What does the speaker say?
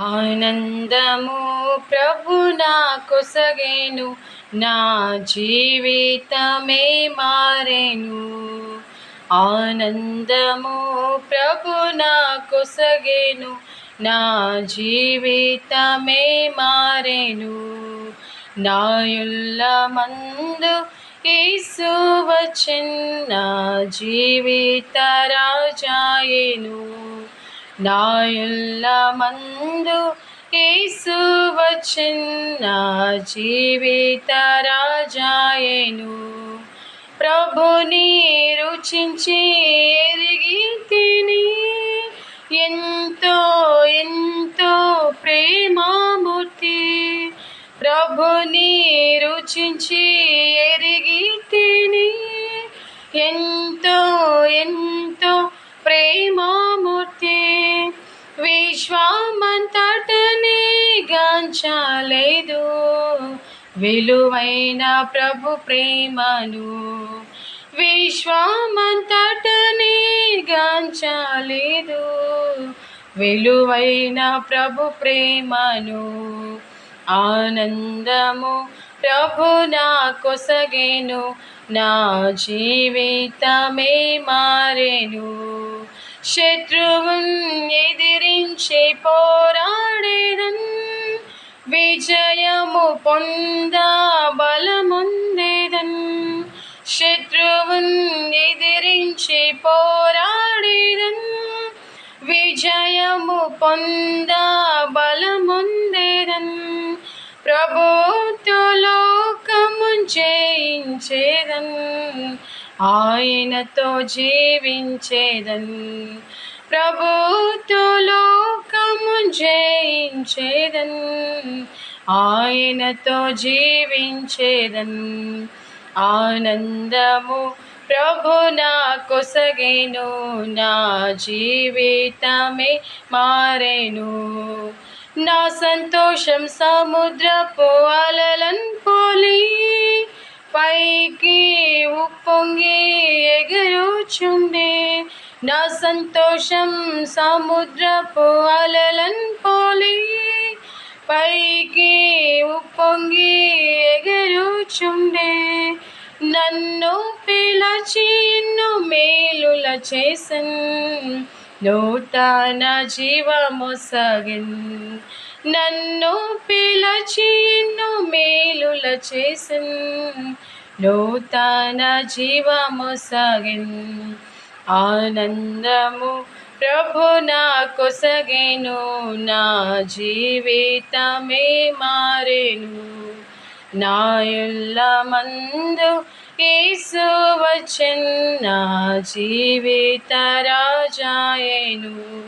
ఆనందము ప్రభు నా కొసగేను నా జీవితమే మారేను. ఆనందము ప్రభు నా కొసగేను నా జీవితమే మారేను. నాయుల్ల మందు యేసు వచ్చిన జీవిత రాజాయను. నాయుల్ల మందు యేసు వచ్చిన జీవిత రాజాయను. ప్రభుని రుచించి ఎరిగి తిని ఎంతో ఎంతో ప్రేమామూర్తి. ప్రభుని రుచించి ఎరిగి తిని ఎంతో చాలేదు విలువైన ప్రభు ప్రేమను విశ్వమంతటని గాంచలేదు. విలువైన ప్రభు ప్రేమను ఆనందము ప్రభు నా కొసగేను నా జీవితమే మారేను. శత్రువున్ ఎదిరించి పోరాడేదన్ విజయము పొంద బలముందేదన్ శత్రువున్ ఎదిరించి పోరాడేదన్. విజయము పొంద బలముందేదన్ ప్రభుత్వ లోకము జయించేదన్. ఆయనతో జీవించేదన్. ప్రభుతో లోకము జయించేదన్. ఆయనతో జీవించేదన్. ఆనందము ప్రభు నా కొసగేను నా జీవితమే మారేను. నా సంతోషం సముద్రపు అలలన్ పోలి పైకి ఉప్పొంగి ఎగురుచుండే నా సంతోషం సముద్రపు అలలన్ పోలి పైకి ఉప్పొంగి ఎగరుచుండే. నన్ను పిలచి ఎన్నో మేలుల చేసన్. నూట నా జీవము సగిన్. నన్ను పిలచి ఎన్నో మేలుల చేసన్. నూతన జీవమొసగిన్ ఆనందము ప్రభు నాకు సగెను నా జీవితమే మారెను. నాయుల్లమందు మందు యేసు నా జీవిత రాజాయను.